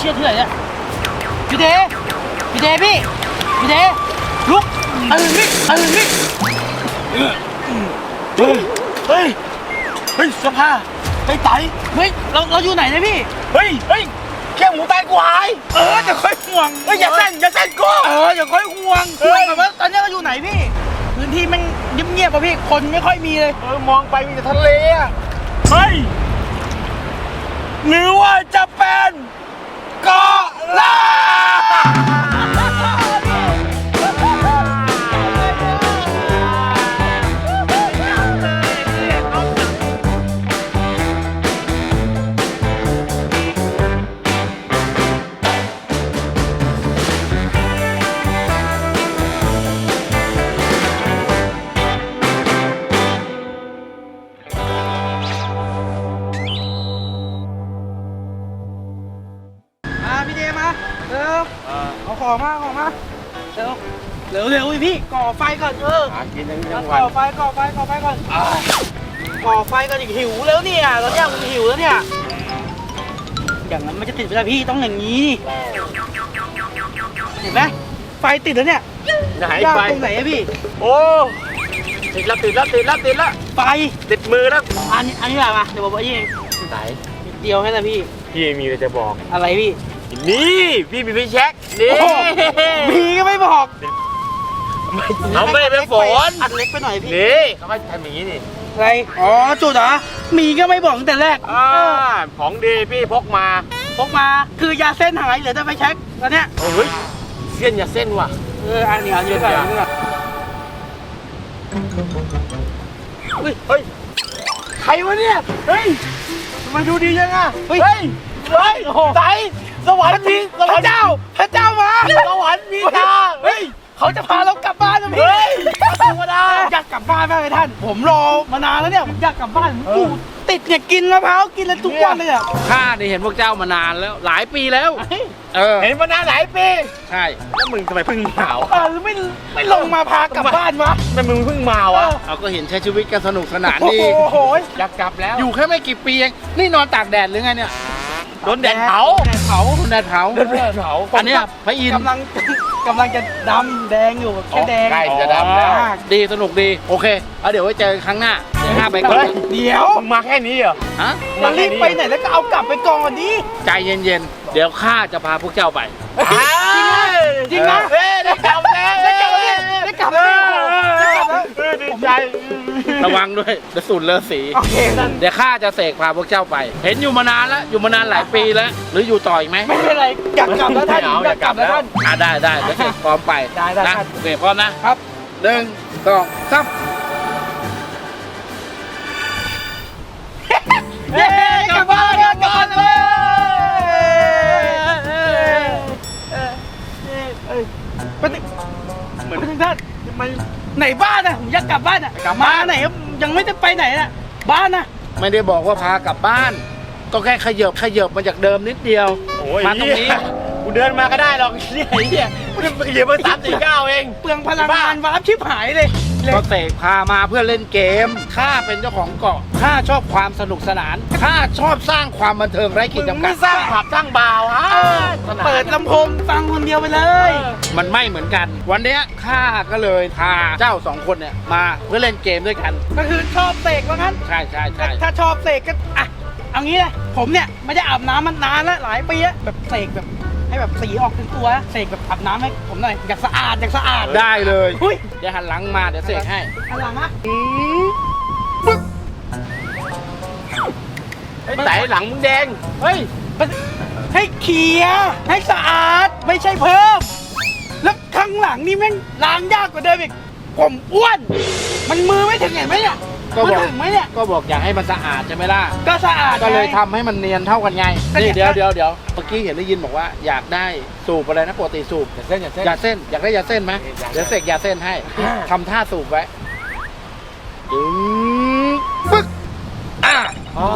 ชี่ยเถื่อนเนี่ยพี่เดพี่เดพี่พี่เดลุกเออพี่เออพี่เฮ้ยเฮ้ยเฮ้ยสภาไอ้ไตเฮ้ยเราเราอยู่ไหนเนี่ยพี่ เฮ้ยเฮ้ยแค่หมูตายกูหายเออจะค่อยห่วงเฮ้ยอย่าเส้นอย่าเส้นกูเอออย่าค่อยห่วงเฮ้ห่วยงแบบว่าตอนนี้เราอยู่ไหนพี่พื้นที่แมันเงียบๆป่ะพี่คนไม่ค่อยมีเลยเออมองไปมีแต่ทะเลอะเฮ้ยหรือว่าจะเป็น เก ของมาเอาของมาเร็วเร็วเร็วพี่ก่อไฟก่อนเออหากินทั้งก่ทั้งวันอไฟก่อไฟก่อไฟก่อนก่อไฟก่อนอีกหิวแล้วเนี่ยตอนเนี้ยผมหิวแล้วเนี่ยอย่างนั้นมันจะติดไม่ได้พี่ต้องอย่างนี้เห็นไหมไฟติดแล้วเนี่ยไหนยากไปตรงไหนอะพี่โอ้ติดแล้วติดแล้วติดแล้วติดแล้วไฟติดมือแล้วอันนี้อันนี้อะไรมาเดี๋ยวผมบอกพี่เองไหนนิดเดียวแค่นั้นพี่พี่มีอะไรจะบอกอะไรพี่ นี่พี่มีไฟแช็กนี่โอ้โหมีก็ไม่บอกเขาไม่ได้เป็นฝนอันเล็กไปหน่อยพี่นี่เขาให้ทำอย่างนี้นี่อะไรอ๋อจุดเหรอมีก็ไม่บอกตั้งแต่แรกอ่าของดีพี่พกมาพกมาคือยาเส้นหายเหลือแต่ไฟแช็กตอนเนี้ยเฮ้ยเส้นอย่าเส้นว่ะเอออันนี้อันนี้ก่อนอันนี้ก่อนเฮ้ยใครวะเนี่ยเฮ้ยทำไมันดูดียังอะเฮ้ยเฮ้ยเฮ้ยใจ สวรรค์มีสพวรรระค์เจ้า พระเจ้ามา สวรรค์มีตาเฮ้ยเขาจะพาเรากลับบ้านนะพี่เฮ้ยธรรมดาอยากกลับบ้านมากเลยท่าน ผมรอมานานแล้วเนี่ยผมอยากกลับบ้านผมอยู่ติดเนี่ยกินมะพร้าวกินอะไรทุกวันเลยอะข้าได้เห็นพวกเจ้ามานานแล้ว หลายปีแล้ว เออ เห็นมานานหลายปีใช่แล้วมึงทำไมเพิ่งมาเออแล้วไม่ไม่ลงมาพากลับบ้านวะทำไมมึงเพิ่งมาวะเราก็เห็นใช้ชีวิตกันสนุกสนานโอ้ดีโหอยากกลับแล้ว อยู่แค่ไม่กี่ปีเองนี่นอนตากแดดหรือไงเนี่ย โดนแดดเผาแดดเผาคุณแดดเผาโดนแดดเผาอันเนี้ยพระอินทร์กำลังกำลังจะดำแดงอยู่แค่แดงใกล้จะดำแล้วมากดีสนุกดีโอเคเอาเดี๋ยวไว้เจอกันครั้งหน้าเดี๋ยวข้าไปก่อนเฮ้ยเดี๋ยวมึงมาแค่นี้เหรอฮะมันรีบไปไหนแล้วก็เอากลับไปก่อนดิใจเย็นๆเดี๋ยวข้าจะพาพวกเจ้าไปจริงนะเฮ้ยได้กลับแล้วได้กลับแล้วได้กลับแล้วได้กลับแล้วเออ ดีใจ ระวังด้วยเดี๋ยวสูญเลอะสี โอเคนั่นเดี๋ยวข้าจะเสกพาพวกเจ้าไป เห็นอยู่มานานแล้ว อยู่มานานหลายปีแล้ว หรืออยู่ต่ออีกไหมไม่เป็นไรอยากกลับแล้วท่านอยากกลับแล้วท่าน อ่าได้ได้เดี๋ยวเสกพร้อมไปได้ได้นะได้โอเคพร้อมนะครับ หนึ่งสองสามเย้กลับบ้านกลับบ้านเลยไปถึงเหมือนไปถึงท่านมัน ไหนบ้านอะผมอยากกลับบ้านอะกลับมาไหนยังไม่ได้ไปไหนอะบ้านอะไม่ได้บอกว่าพากลับบ้าน ก็แค่ขยบขยบมาจากเดิมนิดเดียว โอ้ยมาตรงนี้กูเดินมาก็ได้หรอกเนี่ยไอ้เนี่ยกูเดินไปเหยียบมาสามสี่เก้าเอง เปลืองพลังงานวาร์ปชิบหายเลยเลย ก็เสกพามาเพื่อเล่นเกม ข้าเป็นเจ้าของเกาะ ข้าชอบความสนุกสนาน ข้าชอบสร้างความบันเทิงไร้ขีมึดงจำกัไม่ดสร้างผับสร้างบาร์วะเปิดลำโพงฟังคนเดียวไปเลย มันไม่เหมือนกัน วันเนี้ยข้าก็เลยพาเจ้าสองคนเนี่ยมาเพื่อเล่นเกมด้วยกัน ก็คือชอบเสกว่างั้น ใช่ใช่ใช่ถ้าชอบเสกก็อะเอางี้เลยผมเนี่ยไม่ได้อาบน้ำมันนานแล้วหลายปีแล้วแบบเสกแบบ ให้แบบสีออกถึงตัวเสกแบบอาบน้ำให้ผมหน่อยอยากสะอาดอยากสะอาดได้เลยอุ้ยเดี๋ยวหันหลังมาเดี๋ยวเสกให้อันหลังอะไอ้ไต่หลังมึงแดงเฮ้ยให้เคลียร์ให้สะอาดไม่ใช่เพิ่ม แล้วข้างหลังนี่แม่งล้างยากกว่าเดิมอีกผมอ้วน มันมือไม่ถึงเห็นไหมเนี่ย ก็มันบอกถึงไหมเนี่ย ก็บอกอยากให้มันสะอาดใช่ไหมล่ะ ก็สะอาดก็เลยไงทำให้มันเนียนเท่ากันไงก็เนี่นี่ยเดี๋ยวเดี๋ยวเดี๋ยวเมื่อกี้เห็นได้ยินบอกว่าอยากได้สูบอะไรนะปกติสูบอย่าเส้นอย่าเส้น ยาเส้นอยากได้ยาเส้นไหมอยากเดี๋ยวเสกยาเส้นให้อ่าทำท่าสูบไว้ดึงปึ๊กอะอ๋อ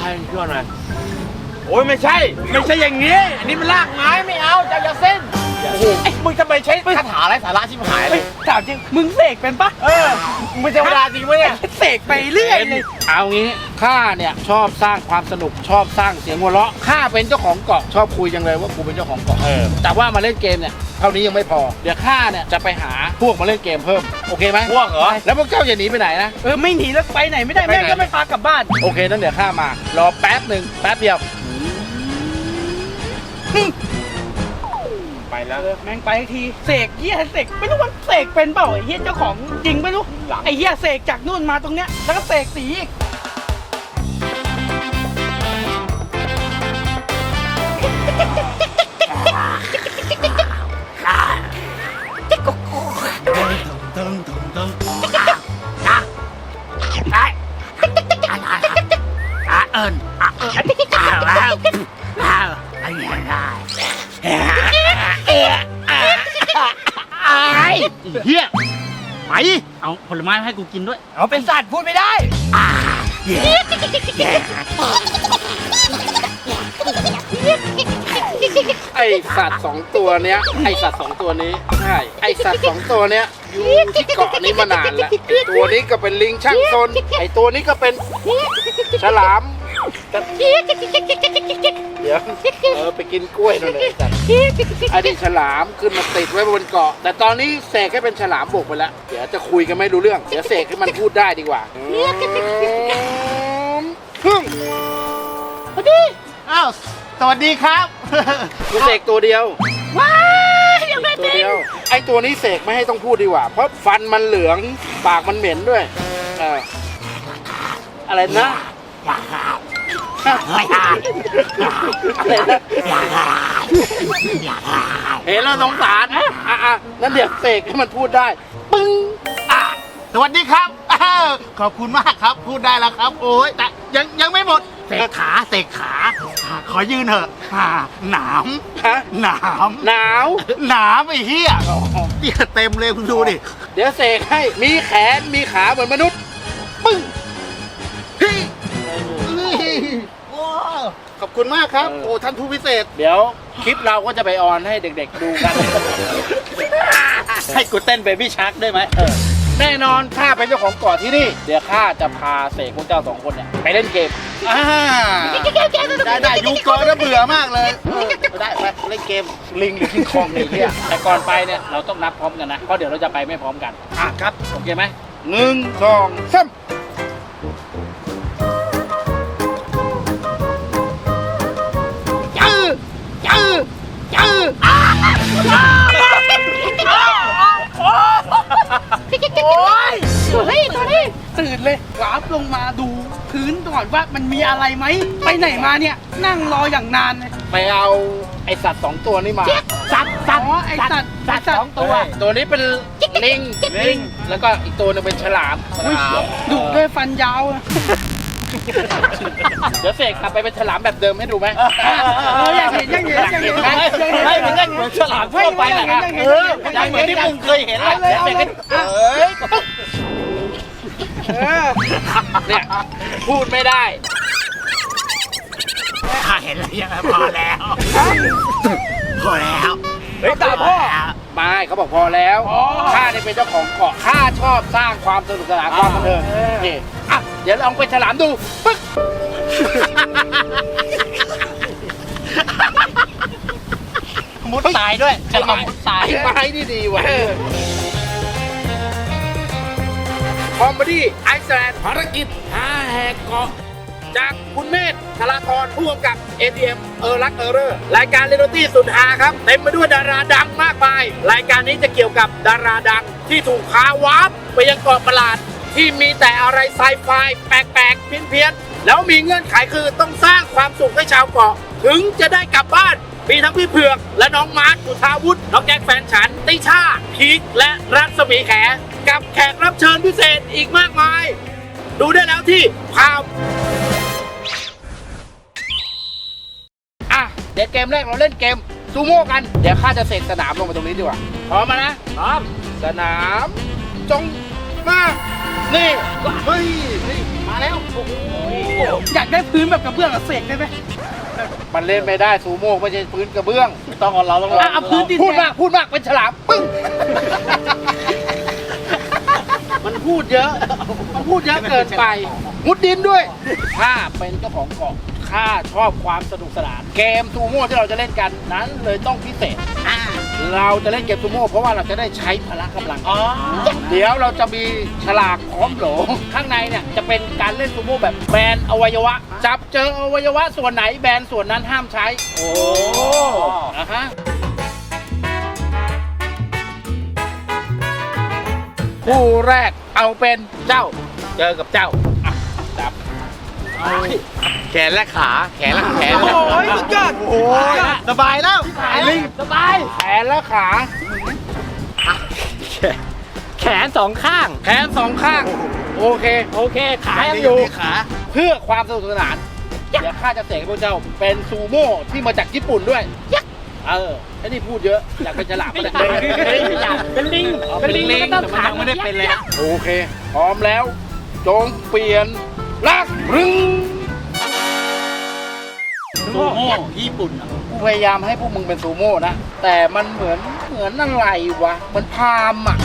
ให้มันช่วยหน่อยโอ้ยไม่ใช่ ไม่ใช่อย่างนี้ อันนี้มันลากไม้ไม่เอาจะอย่าเส้นอย่าโอ้โห มึงทำไมใช้คาถาอะไรสาระชิบหายเลเฮ้ยยถามจริง มึงเสกเป็นปะเออมึงเป็นเทวดาจริงปะเนี่ยเสกไปเรื่อยเลยเอางี้ข้าเนี่ยชอบสร้างความสนุกชอบสร้างเสียงหัวเราะข้าเป็นเจ้าของเกาะชอบคุยจังเลยว่ากูเป็นเจ้าของเกาะเออแต่ว่ามาเล่นเกมเนี่ยเท่านี้ยังไม่พอ เดี๋ยวข้าเนี่ยจะไปหาพวกมาเล่นเกมเพิ่มโอเคไหมพวกเหรอแล้วพวกเจ้าอย่าหนีไปไหนนะเออไม่หนีแล้วไปไหนไม่ได้ไปไหนแม่งก็ไม่พากลับบ้านโอเคนั่นเดี๋ยวข้ามารอแป๊บหนึ่งแป๊บเดียว ไปแล้ว เออแม่งไปอีกทีเสกเฮียเสกไม่รู้ว่าเสกเป็นเปล่าไอ้เฮียเจ้าของจริงไม่รู้หลัง ไอ้เฮียเสกจากนู่นมาตรงเนี้ยแล้วก็เสกสีอีกเฮียไปเอาผลไม้ให้กูกินด้วย เอาเป็นสัตว์พูดไม่ได้ ไอสัตว์สองตัวเนี้ย ไอสัตว์สองตัวนี้ใช่ไอสัตว์สองตัวเนี้ยอยู่ที่เกาะนี้มานานแล้วไอตัวนี้ก็เป็นลิงช่างซนไอตัวนี้ก็เป็นฉลาม เดี๋ยวเออไปกินกล้วยนั่นเลยไอ้สัตว์ไอนี่ฉลามขึ้นมาติดไว้บนเกาะ แต่ตอนนี้เสกให้เป็นฉลามบกไปแล้วเดี๋ยวจะคุยกันไม่รู้เรื่อง เดี๋ยวเสกให้มันพูดได้ดีกว่าพึ่งอ้าวสวัสดีครับกูเสกตัวเดียวว้ายยังไม่ตัวเดียวไอตัวนี้เสกไม่ให้ต้องพูดดีกว่า เพราะฟันมันเหลืองปากมันเหม็นด้วยเอออะไรนะอะไรนะ เห็นแล้วสงสารอะอะนั่นเดี๋ยวเสกให้มันพูดได้ ปึ้งสวัสดีครับอ้าวขอบคุณมากครับพูดได้แล้วครับ โอ้ยแต่ยังยังไม่หมดเสกขาเสกขาอ่าขอยืนเถอะอ่าหนามฮะหนามหนาว หนามไอ้เหี้ยเหี้ยเต็มเลยคุณดูดิ เดี๋ยวเสกให้มีแขนมีขาเหมือนมนุษย์ ปึ้งเฮ้ยโอ้ ขอบคุณมากครับเออโอ้ท่านผู้พิเศษ เดี๋ยวคลิปเราก็จะไปออนให้เด็กๆดูกัน ให้กูเต้นเบบี้ชาร์กได้ไหมเออแน่นอนข้าเป็นเจ้าของเกาะที่นี่ เดี๋ยวข้าจะพาเสกพวกเจ้าสองคนเนี่ยไปเล่นเกมอ่าได้ได้ยูโกะน่าเบื่อมากเลยเออได้ไปเล่นเกมลิงหรือคิงคองเนี่ยเนี่ยแต่ก่อนไปเนี่ยเราต้องนับพร้อมกันนะเพราะเดี๋ยวเราจะไปไม่พร้อมกันอะครับโอเคไหมหนึ่งสองสาม ตัวนี้ตัวนี้ตื่นเลยกราฟลงมาดูพื้นก่อนว่ามันมีอะไรไหม ไปไหนมาเนี่ย นั่งรออย่างนานเลยไปเอาไอสัตว์สองตัวนี้มา สัตว์สัตว์อ๋อไอสัตว์สัตว์สองตัว ตัวนี้เป็นลิงลิง แล้วก็อีกตัวหนึงเป็นฉลามอุ๊ยดุด้วยฟันยาวอะ เดี๋ยวเสกกลับไปเป็นฉลามแบบเดิมให้ดูไหมเอออยากเห็นอยากเห็นอยากเห็นไหมอยากเห็นให้มันได้เหมือนฉลามทั่วไปแหละอยากเห็นเอออยากเห็นเหมือนที่มึงเคยเห็นแหละเอาเลยเอาเลยเอ้ยเออเนี่ยพูดไม่ได้ข้าเห็นแล้วยังไงพอแล้วพอแล้วเฮ้ยตาพ่อไม่เขาบอกพอแล้วอ๋อข้าเนี่ยเป็นเจ้าของเกาะข้าชอบสร้างความสนุกสนานความบันเทิงเออนี่อะ เดี๋ยวลองเป็นฉลามดูปึ๊กมุดตายด้วยจะลองมุดตายไอ้ไม้นี่ดีว่ะคอมเมดี้ไอซ์แลนด์ภารกิจหาแหกเกาะจากคุณเมธธราธรผู้กำกับ ATM เออรักเออเรอร์รายการเรโนตี้สุดฮาครับ เต็มไปด้วยดาราดังมากมาย รายการนี้จะเกี่ยวกับดาราดังที่ถูกพาวาร์ปไปยังเกาะประหลาด ที่มีแต่อะไรไซไฟแปลกๆเพี้ยนๆแล้วมีเงื่อนไขคือต้องสร้างความสุขให้ชาวเกาะ ถึงจะได้กลับบ้านมีทั้งพี่เผือก และน้องมาร์คสุธาวุฒิน้องแจ็คแฟนฉัน ติชาพีคและรัศมีแข กับแขกรับเชิญพิเศษอีกมากมาย ดูได้แล้วที่พาวอะ เดี๋ยวเกมแรกเราเล่นเกมซูโม่กัน เดี๋ยวข้าจะเสกสนามลงมาตรงนี้ดีกว่าพร้อมมานะพร้อมสนาม จงมา นี่เฮ้ยนี่มาแล้วโอ้โหอยากได้พื้นแบบกระเบื้องอะเสกได้ไหมเอมันเล่นไม่ได้ซูโม่ไม่ใช่พื้นกระเบื้องไม่ต้องเอาเราต้องอะเอาพื้นดินพูดมากพูดมากเป็นฉลามปึ้ง มันพูดเยอะ มันพูดเยอะเกินไปมุดดินด้วยถ้าเป็นเจ้าของเกาะข้าชอบความสนุกสนาน เกมซูโม่ที่เราจะเล่นกันนั้นเลยต้องพิเศษ เราจะเล่นเกมซูโม่เพราะว่าเราจะได้ใช้พละกำลังเดี๋ยวเราจะมีฉลากพร้อมโหลข้างในเนี่ยจะเป็นการเล่นซูโม่แบบแบนอวัยวะ จับเจออวัยวะส่วนไหนแบนส่วนนั้นห้ามใช้ โอ้นะฮะคู่แรกเอาเป็นเจ้า เจอกับเจ้าอะจับ แขนและขา แขนและแขนโอ้ยสุดยอดโอ้ยสบายแล้วไอ้ลิงสบาย แขนและขา แขนสองข้าง แขนสองข้าง โอเค โอเค ขายังอยู่ขาเพื่อความสนุกสนานเดี๋ยวข้าจะเสกให้พวกเจ้าเป็นซูโม่ที่มาจากญี่ปุ่นด้วยเออไอ้นี่พูดเยอะ อยากเป็นฉลามก็ได้เป็นลิง เป็นลิงก็ต้องขาไม่ได้เป็นเลยโอเค พร้อมแล้ว จงเปลี่ยน ลักรึงซูโม่ญี่ปุ่นกูพยายามให้พวกมึงเป็นซูโม่นะ แต่มันเหมือนเหมือนอะไรวะเหมือนพามอะ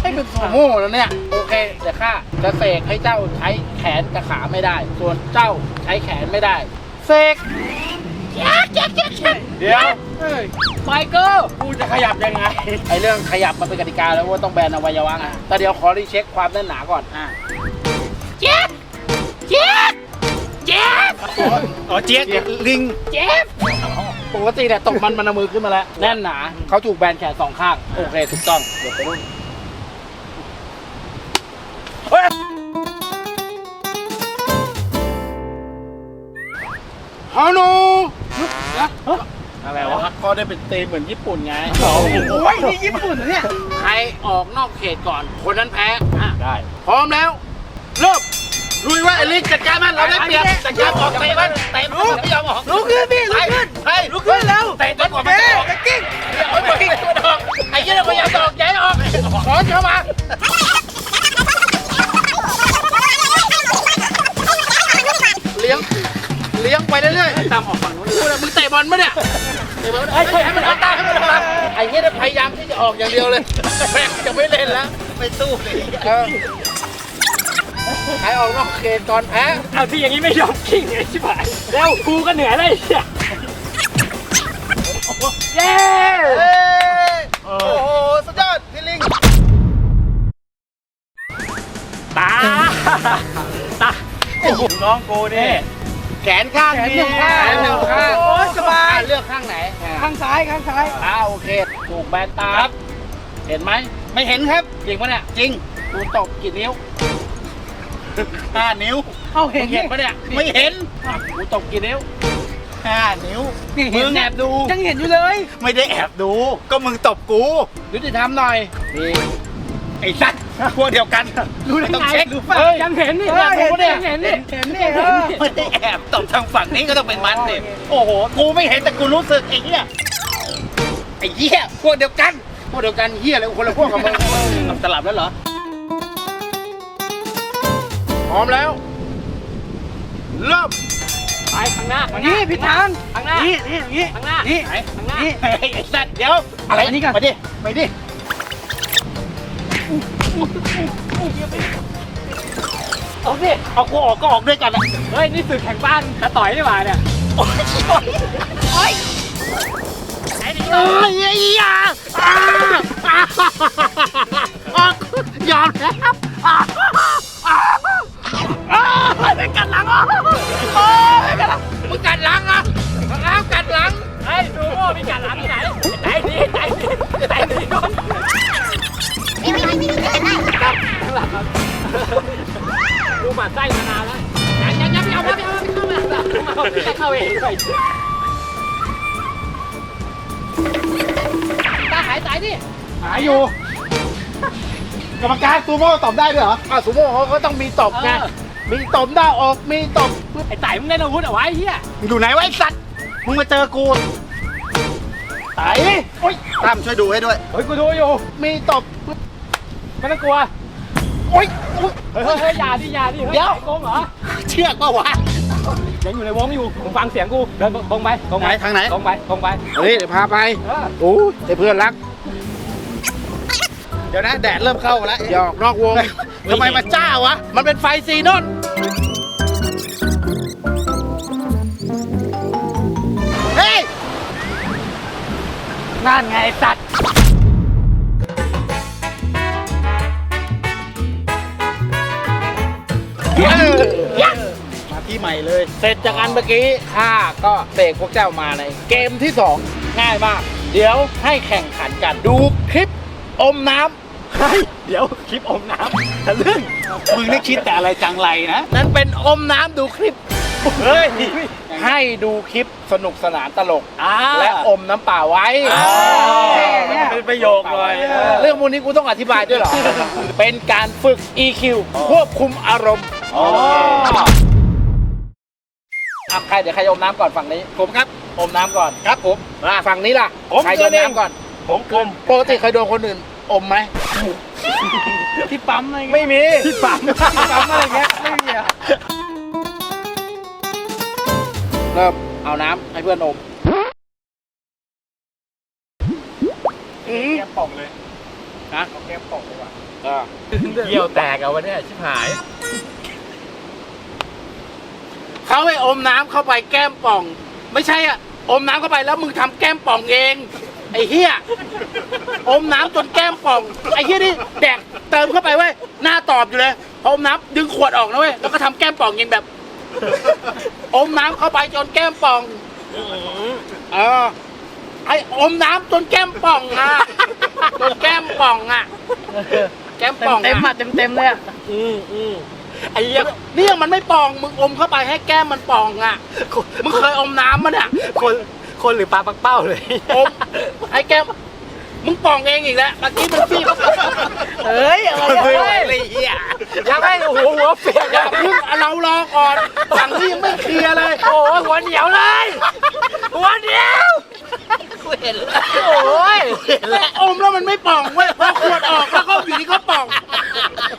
ให้เป็นซูโม่แล้วเนี่ย โอเคเดี๋ยวข้าจะเสกให้เจ้าใช้แขนกับขาไม่ได้ ส่วนเจ้าใช้แขนไม่ได้เสกเดี๋ยวเฮ้ยไมเคิลกูจะขยับยังไง ไอเรื่องขยับมันเป็นกติกาแล้วว่าต้องแบนอวัยวะไงแต่เดี๋ยวขอรีเช็คความแน่นหนาก่อนอะเจ็บเจ็บ เจ็บอ๋อเจี๊ยบลิง เจ็บปกติเนี่ยตกมันมันเอามือขึ้นมาแล้ว แน่นหนาเขาถูกแบนแขนสองข้าง โอเค ถูกต้องเดี๋ยวไปดูเฮ้ยฮานูอะไรวะ ก็ได้เป็นตีมเหมือนญี่ปุ่นไงโอ้ยนี่ญี่ปุ่นเหรอเนี่ย ใครออกนอกเขตก่อน คนนั้นแพ้อะได้ พร้อมแล้ว เริ่ม ลุยว่าไอ้ลิงจัดการมันเราได้เปรียบจัดการออกเตะมันเตะมันไม่ยอมออกลุกขึ้นพี่ลุกขึ้นเฮ้ยลุกขึ้นแล้วเตะจนกว่ามันจะออกเะกิ้งเอาไปกิ้งตัวออกไอ้เหี้ยเราพยายามจะออกย้ายออกสอนเข้ามาเลี้ยงเลี้ยงไปเรื่อยๆตามออกฝั่งนู้นเลยมึงเตะบอลปะเนี่ยเตะบอลเฮ้ยให้มันออกตามให้มันออกตามไอ้เหี้ยเนี่ยพยายามที่จะออกอย่างเดียวเลยแม่งจะไม่เล่นแล้วไม่สู้เลย เออใครออกนอกเขตก่อนแพ้เอาที่อย่างนี้ไม่ยอมกิ้งไอ้ชิบหายแล้วกูก็เหนื่อยเลยไอ้เหี้ยเย้โอ้โหสุดยอดพี่ลิงตาตาน้องกูนี่แขนข้างแขนหนึ่งข้างแขนหนึ่งข้างโอ้ยสบายอะเลือกข้างไหน ข้างซ้ายข้างซ้ายอ่าโอเคถูกแบนตาครับ เห็นไหมไม่เห็นครับจริงปะเนี่ยจริงกูตบกี่นิ้ว ห้านิ้วเอาเห็มึนงเห็นปะเนี่ยไม่เห็นอะกูตบกี่นิ้วห้านิ้วนี่เห็น มึงแอบดู ยังเห็นอยู่เลยไม่ได้แอบดู ก็มึงตบกูยุติธรรมหน่อยนี่ไอ้สัตว์พวกเดียวกันรู้ได้ต้องไงเช็คเฮ้ยยังเห็นนี่เออเห็นผมก็นี่ยังเห็นนี่เห็นนี่เออไม่ได้แอบตบทางฝั่งนี้ก็ต้องเป็นมันเนี่ยโอ้โหกูไม่เห็นแต่กูรู้สึกไอ้เหี้ยไอ้เหี้ยพวกเดียวกันพวกเดียวกันเหี้ยอะไรคนละพวกกับมึงเอาสลับแล้วเหรอพ ร้อมแล้ว เริ่ม ไปข้างหน้าข้างหน้านี่ผิดทางข้างหน้านี่นี่อย่างนี้ข้างหน้านี่ไหนข้างหน้านี่ไอ้ไอ้สัตว์เดี๋ยวอะไรอันนี้ก่อนไปดิไปดิเอาสิเอากูออกก็ออกด้วยกันอะเฮ้ยนี่สื่อแข่งบ้านตะต่อยนี่หว่าเนี่ยโอ้ยไหนดิเอ้ยไอ้ยาอ่าอ่าอ่ายอมแล้ว อ่าอ่าอ่าเป็นกัดหลังอะโอ้ยกัดหลังมึงกัดหลังอะอ้าวกัดหลังเฮ้ยดูโม่มีการหลังที่ไหนไหนดีไหนดีไหนดีโดนข้างหลังครับดูหมาไส้มานานแล้วยังยังยังไม่เอาไม่เอาไม่เข้ามาไม่เข้าเองไปตาหายใจดิหาอยู่ กรรมการซูโม่ตอบได้ด้วยเหรออ่าซูโม่เขาก็ต้องมีตบไง มีตบหน้าอกมีตบไอ้ไต่มึงเล่นอาวุธเอาไว้เฮียมึงอยู่ไหนวะไอ้สัตว์มึงมาเจอกูไต่โอ้ยตามช่วยดูให้ด้วย เฮ้ยกูดูอยู่มีตบไม่ต้องกลัวโอ้ยโอ๊ยเฮ้ยเฮ้ยอย่าดิอย่าดิเดี๋ยวโกงเหรอเชือกปะวะ ยังอยู่ในวงอยู่ผมฟังเสียงกูเดินตรงไปตรงไปไหนทางไหน ตรงไปตรงไปเฮ้ยเดี๋ยวพาไปเออโอ้ยไอ้เพื่อนรัก เดี๋ยวนะแดดเริ่มเข้ามาแล้วหยอกนอกวงทำไมมาจ้าวะ มันเป็นไฟซีนอน นั่นไงไอ้สัตว์มาที่ใหม่เลย เสร็จจากอันเมื่อกี้ข้าก็เสกพวกเจ้ามาในเกมที่สองง่ายมาก เดี๋ยวให้แข่งขันกันดูคลิปอมน้ำเฮ้ยเดี๋ยวคลิปอมน้ำทะลึ่งมึงนี่คิดแต่อะไรจังไรนะ นั่นเป็นอมน้ำดูคลิป เฮ้ย ให้ดูคลิปสนุกสนานตลก อ่า และอมน้ำเปล่าไว้อ่าเนี่ยเป็นประโยคเลยเออเรื่องพวกนี้กูต้องอธิบายด้วยเหรอ เป็นการฝึก EQ ควบคุมอารมณ์อ๋อ อะใครเดี๋ยวใครอมน้ำก่อนฝั่งนี้ผมครับ อมน้ำก่อนครับผมอะฝั่งนี้ล่ะผมใครเกิโดนนเอง น้ำก่อนผมกลมปกติเคยโดนคนอื่นอมไหม ที่ปั๊มอะไรเงี้ยไม่มีที่ปั๊มที่ปั๊มอะไรเงี้ยไม่มีอะ เริ่มเอาน้ำให้เพื่อนอมแก้มป่องเลยนะเอาแก้มป่องเลยว่ะอ่าเยี่ยวแตกเอาวันนี้ชิบหาย เขาให้อมน้ำเข้าไปแก้มป่อง ไม่ใช่อะ อมน้ำเข้าไปแล้วมึงทำแก้มป่องเอง ไอ้เหี้ย อมน้ำจนแก้มป่อง ไอ้เหี้ยนี่แดกเติมเข้าไปเว้ย หน้าตอบอยู่เลยพออมน้ำดึงขวดออกนะเว้ย แล้วก็ทำแก้มป่องเองแบบ อมน้ำเข้าไปจนแก้มป่อง เออไอ้อมน้ำจนแก้มป่องอะจนแก้มป่องอะ แก้มเต็ป่มองเต็มๆอะอะเต็มเต็มๆเลยอะอืมอืมไอ้เหี้ยเนี่ยมันไม่ป่องมึงอมเข้าไปให้แก้มมันป่องอะมึงเคยอมน้ำมั้ยเนี่ยคนคนหรือปลาปักเป้าเลยอมให้แก้ม มึงป่องเองอีกแล้วเมื่อกี้มึงฟีบเฮ้ยอะไรอะเฮ้ยเฮ้ยอะไรเหี้ยยังไม่โอ้โหหัวเปียกอย่าอะเพิ่งเรารอก่อนฝั่งนี้ยังไม่เคลียร์เลย โอ้โหหัวเหนียวเลย หัวเหนียวโอ้ยแต่อมแล้วมันไม่ป่องเว้ยพอขวดออกแล้วก็อยู่นี่ก็ป่อง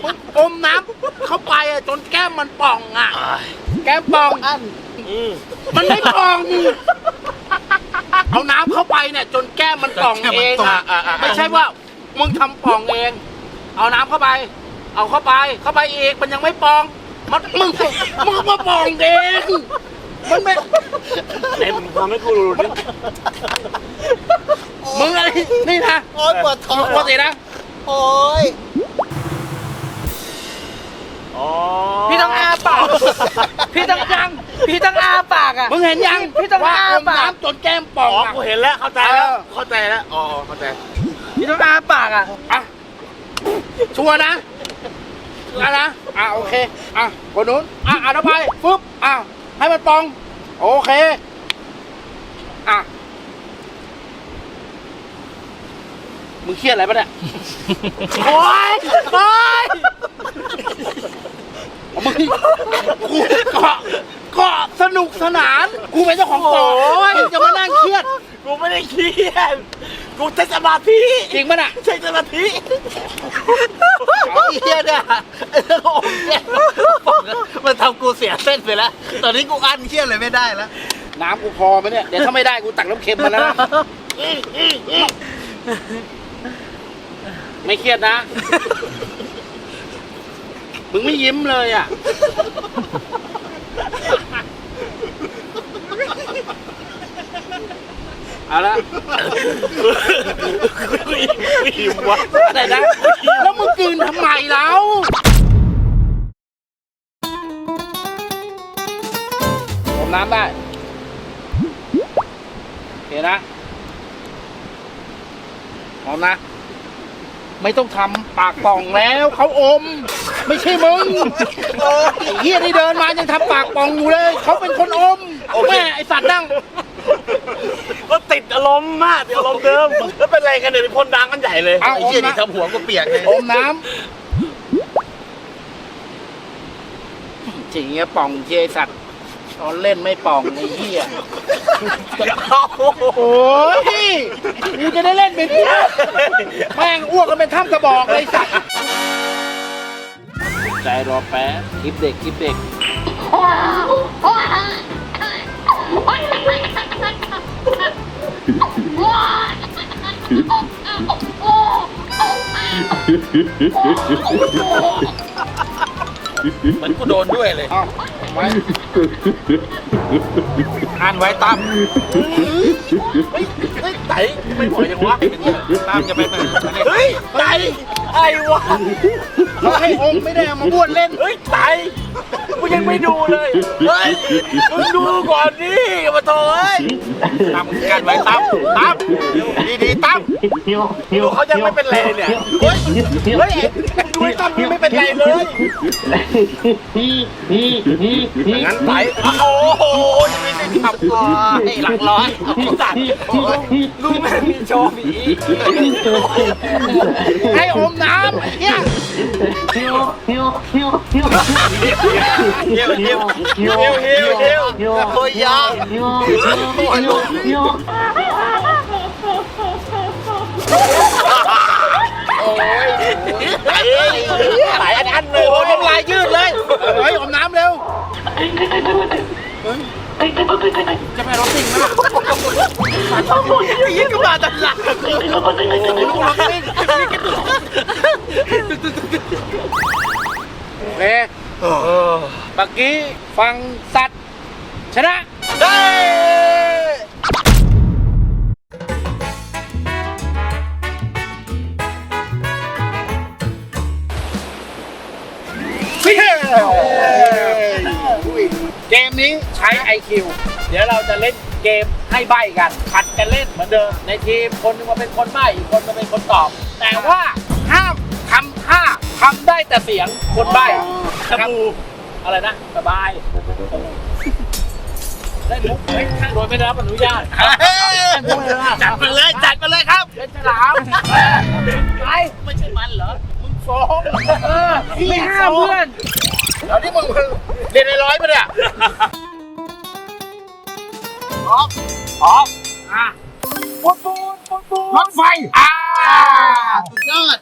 มึงอมน้ำเข้าไปอะจนแก้มมันป่องอะ แก้มป่องอืมมันไม่ป่อง เอาน้ำเข้าไปเนี่ยจนแก้มมันป่องเองอะไม่ใช่ว่ามึงทำป่องเอง เอาน้ำเข้าไป เอาเข้าไป เข้าไปอีกมันยังไม่ป่อง มันมึงมึงก็มาป่องเองมันไม่เต็มทำให้กูรู้ดิมึงอะไรนี่นะโอ๊ยปวดท้องปกตินะ โอ๊ยอ๋อพี่ต้องอาปากพี่ต้องยัง พี่ต้องอาปากอะ มึงเห็นยังพี่ต้องว่าอ้าอมปาก น้ำจนแก้มป่องอ๋ออะ กูเห็นแล้วเข้าใจแล้วเข้าใจแล้วอ๋อเข้าใจพี่ต้องอาปากอะ อะชัวร์นะชัวร์นะอะโอเคอะคนนู้นอะอะเอาไปฟึบอะให้มันปอง โอเคอะมึงเครียดอะไรปะเนี่ยโอ๊ยโอ๊ย มึงกูเกาะเกาะสนุกสนาน กูเป็นเจ้าของเกาะมึงจะมานั่งเครียด กูไม่ได้เครียด กูใช้สมาธิจริงปะน่ะใช้สมาธิไอ้เหี้ยเนี่ยไอ้เรื่องอมเนี่ยมันทำกูเสียเส้นไปแล้ว ตอนนี้กูอั้นเหี้ยเลยไม่ได้แล้ว น้ำกูพอไหมเนี่ย เดี๋ยวถ้าไม่ได้กูตักน้ำเค็มมาแล้วนะไม่เครียดนะ มึงไม่ยิ้มเลยอะ เอาละหิววะอะไรนะแล้วมึงกลืนทำไมแล้วผมน้ำได้ โอเคนะพร้อมนะ ไม่ต้องทำปากป่องแล้วเขาอม ไม่ใช่มึงไอ้เฮียที่เดินมายังทำปากป่องอยู่เลย เขาเป็นคนอม แม่ไอสัตว์นั่ง ก็ติดอารมณ์มากติดอารมณ์เดิม แล้วเป็นไรกันเนี่ยพ่นดังกันใหญ่เลยเอา ไอ้อมเหี้ยนี่นะทำหัวกูเปียกเลยอมน้ำจริงเงี้ยป่องเจสัตว์ตอนเล่นไม่ป่องไอ้เหี้ยโอ้ยกูจะได้เล่นเป็นเนี้ยแม่งอ้วกกันเป็นถ้ำกระบอกเลยสัตว์ ใจรอแป๊บคลิปเด็กคลิปเด็ก เหมือนกูโดนด้วยเลยไว้อ่านไว้ตั้มเฮ้ยเฮ้ยไต่ไม่ปล่อยยังวะตั้มจะไปไหนเฮ้ยไต่ไอ้ วะ เขาให้องค์ไม่ได้เอามาบ้วนเล่น เฮ้ยไต่ กูยังไม่ดูเลย เฮ้ย มึงดูก่อนดิมาโถเอ้ยตั้มกันไว้ตั้มตั้มดีดีๆตั้มดูเขายังไม่เป็นไรเนี่ยเฮ้ยเฮ้ยดูไอ้ตั้มยังไม่เป็นไรเลยงั้นไต่โอ้โหยังไม่ได้ทำก่อนหลังร้อยสัตว์ดูแม่มีโชว์ผีให้อมน้ำไอ้เนี่ยเฮิวฮิวฮิวฮิวฮิวฮิวโคยาฮิวฮิวฮิวหลายอันเลยโอ้น้ำลายยืดเลยเฮ้ยอมน้ำเร็วจะไปรถติ่งไหมล่ะยิ่งก็มาตันหลังโอ้โหรถติ่งตึ๊ดตึ๊ดตึ๊ดตึ๊ด เคเมื่อกี้ฟังสัตว์ชนะเฮ้ยเกมนี้ใช้ IQ เดี๋ยวเราจะเล่นเกมให้ใบกันผัดกันเล่นเหมือนเดิมในทีมคนหนึงมาเป็นคนใบอีกคนมาเป็นคนตอบ แต่ว่า ท่าทำได้แต่เสียงคนใบตะปูอะไรนะสบายได้มุกไหมโดยไม่ได้รับอนุญาตจัดไปเลยจัดไปเลยครับเป็นฉลามไปไม่ใช่มันเหรอมึงฟ้องเออไม่ห้ามเพื่อนแล้วที่มึงเรียนในร้อยปะเนี่ยออกออกอะปูนปูนปูนปูนรถไฟอ่าสุดยอด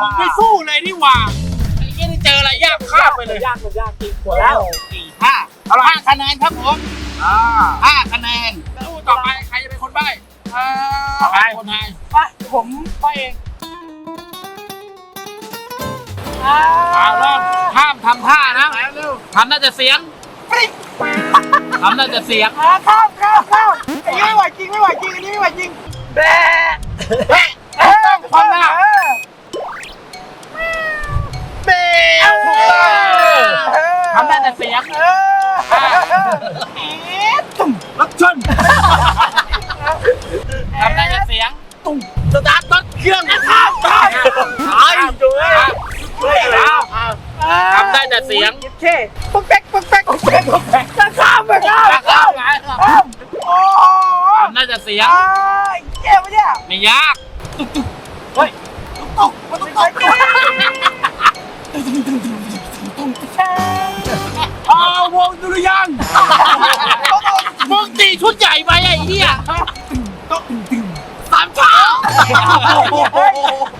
ม่สู้มันไม่สู้เลยนี่หว่าไอ้เหี้ยนี่เจออะไรยากข้ามไปเลยยากมันยากจริงกว่าแล้วสี่ห้าเอาละห้าคะแนนครับผมอ่าห้าคะแนนสู้ต่อไปใครจะเป็นคนใบ้อ่าไปคนไทยไปผมไปเองเอาเริ่มห้ามทำท่านะทำน่าจะเสียงทำน่าจะเสียงข้ามข้ามข้ามอันนี้ไม่ไหวจริงไม่ไหวจริงอันนี้ไม่ไหวจริงแบะต้องความหน้า เออเบลถูกต้องทำได้แต่เสียงเอออีดตุ่มรถชนทำได้แต่เสียงตุ้มสตาร์ทรถเครื่องข้ามไปตายจุ้ยทำได้แต่เสียงยิบเช่ปุ๊กแป๊กปุ๊กแป๊กปุ๊กแป๊กปุ๊กแป๊กจะข้ามไปข้ามข้ามไงข้ามโอ้โหทำได้แต่เสียงอ้ายเจ็บปะเนี่ยไม่ยากตกมันต้องตก ววงดุริยางค์มึงตีชุดใหญ่ไปไอ้เหี้ยต้องตึงตึงสามเช้า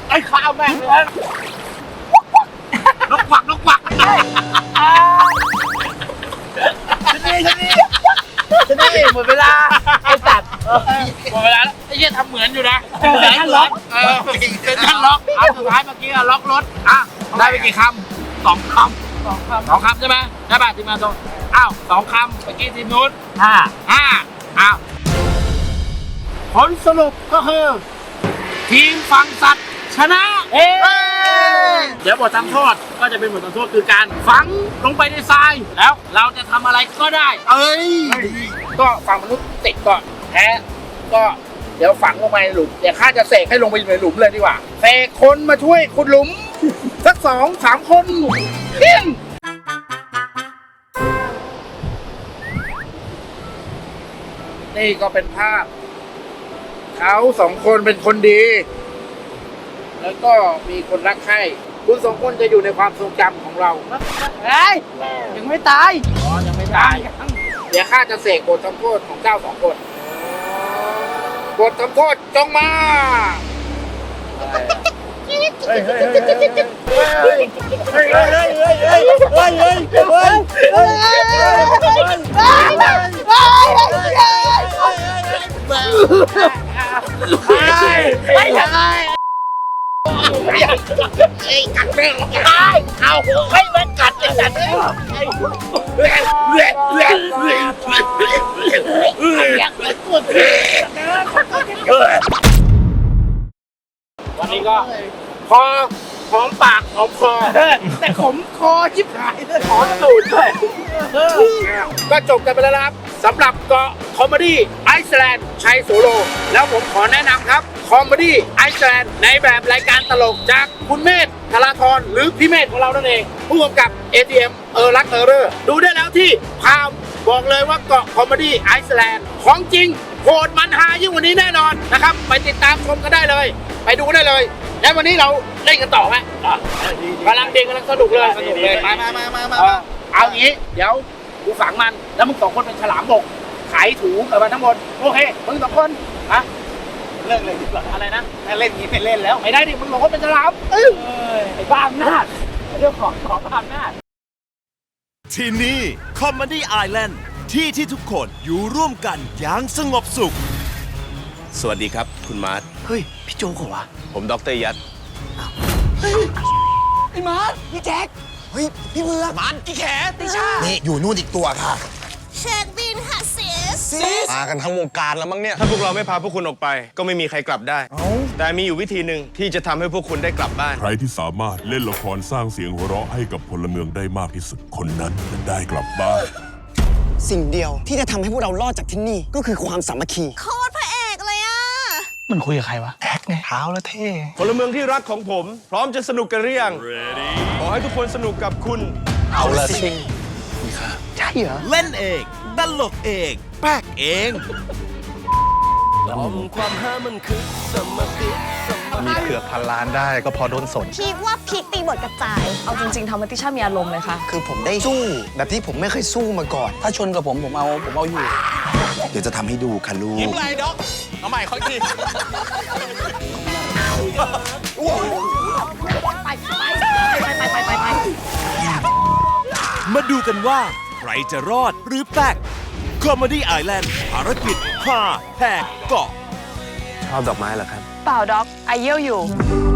ไอ้ข้าวแม่งเลยนกควักนกควักชนีชนีชนีหมดเวลาไอ้สัตว์หมดเวลาแล้วไอ้เหี้ยทำเหมือนอยู่นะเซ็นทรัลล็อกเออเซ็นทรัลล็อกอันสุดท้ายเมื่อกี้อะล็อกรถอะได้ไปกี่คำสองคำ สองคำสองคำใช่ไหมได้ป่ะทีมงานตรงใอ้าวสองคำเมื่อกี้ทีมนู้นห้าห้าอ้าวผลสรุปก็คือ ทีมฝั่งสัตว์ชนะ เอ๊เดี๋ยวบททำโทษก็จะเป็นบททำโทษคือการฝังลงไปในทรายแล้วเราจะทำอะไรก็ได้ เอ้ย ก็ฝั่งมนุษย์ติดก่อนแพ้ก็เดี๋ยวฝังลงไปในหลุมเดี๋ยวข้าจะเสกให้ลงไปอยู่ในหลุมเลยดีกว่าเสกคนมาช่วยขุดหลุม สักสองสามคนเพี้ยงนี่ก็เป็นภาพ เขาสองคนเป็นคนดี แล้วก็มีคนรักใคร่คุณสองคนจะอยู่ในความทรงจำของเราเฮ้ยยังไม่ตายอ๋อยังไม่ได้เดี๋ยวข้าจะเสกบททำโทษของเจ้าสองคนบททำโทษจงมา เฮ้ยเฮ้ยเฮ้ยเฮ้ยเฮ้ยเฮ้ยเฮ้ยเฮ้ยเฮ้ยเฮ้ยเฮ้ยเฮ้ยไม่ใช่กัดแม่งได้เอาให้มันกัดไอ้สัตว์เนี่ยวันนี้ก็ พอหอมปากหอมคอแต่ขมคอชิบหายเลยหอมตูดด้วยก็จบกันไปแล้วนะครับสำหรับเกาะคอมเมดี้ไอซ์แลนด์ชัยโสโล แล้วผมขอแนะนำครับคอมเมดี้ไอซ์แลนด์ในแบบรายการตลกจากคุณเมธธราธรหรือพี่เมธของเรานั่นเอง ผู้กำกับ ATM เออรักเออเรอร์ดูได้แล้วที่พามบอกเลยว่าเกาะคอมเมดี้ไอซ์แลนด์ของจริงโหดมันฮายิ่งกว่านี้แน่นอนนะครับ ไปติดตามชมกันได้เลย ไปดูได้เลย แล้ววันนี้เราเล่นกันต่อไหมอะกำลังเด็กกำลังสนุกเลยสนุกเลยมามามามามาเอางี้เดี๋ยวกูฝังมันแล้วมึงสองคนเป็นฉลามบกขายถูกับมันทั้งหมดโอเคมึงสองคนอะเลิกเลยดีกว่าอะไรนะถ้าเล่นงี้ไม่เล่นแล้วไม่ได้ดิมึงบอกว่าเป็นฉลามเอ้ยไอ้บ้าอำนาจเรื่องของของบ้าอำนาจที่นี่ Comedy Island ที่ที่ทุกคนอยู่ร่วมกันอย่างสงบสุข สวัสดีครับ คุณมาร์ทเฮ้ย พี่โจกเหรอวะผมดรยัดไอ้มาร์ทพี่แจ็คเฮ้ย พี่เบือกมันพี่แขติชานี่อยู่นู่นอีกตัวค่ะเช็คบินค่ะเซีสมากันทั้งวงการแล้วมั้งเนี่ย ถ้าพวกเราไม่พาพวกคุณออกไป ก็ไม่มีใครกลับได้ แต่มีอยู่วิธีหนึ่งที่จะทำให้พวกคุณได้กลับบ้าน ใครที่สามารถเล่นละครสร้างเสียงหัวเราะให้กับพลเมืองได้มากที่สุดคนนั้นจะได้กลับบ้าน สิ่งเดียวที่จะทำให้พวกเรารอดจากที่นี่ก็คือความสามัคคี โคตรพระเอกเลยอะ มันคุยกับใครวะแท็กไงเท้าแล้วเท่พลเมืองที่รักของผม พร้อมจะสนุกกันหรือยังขอให้ทุกคนสนุกกับคุณ เอาละสิใช่เหรอ เล่นเองตลกเองแป๊กเองความห้ามันคือสมติ มีเผือกพันล้านได้ก็พอโดนสน พีคว่าพีคตีบทกระจาย เอาจริงๆทำให้ติช่ามีอารมณ์เลยค่ะ คือผมได้สู้แบบที่ผมไม่เคยสู้มาก่อน ถ้าชนกับผมผมเอาผมเอาอยู่ เดี๋ยวจะทำให้ดูค่ะลูกไรด็อกเอาใหม่ค่อยทีมาดูกันว่า ใครจะรอดหรือแป๊ก Comedy Island ภารกิจ5แหกเกาะชอบดอกไม้เหรอครับ เปล่าด็อกไอเยี่ยวอยู่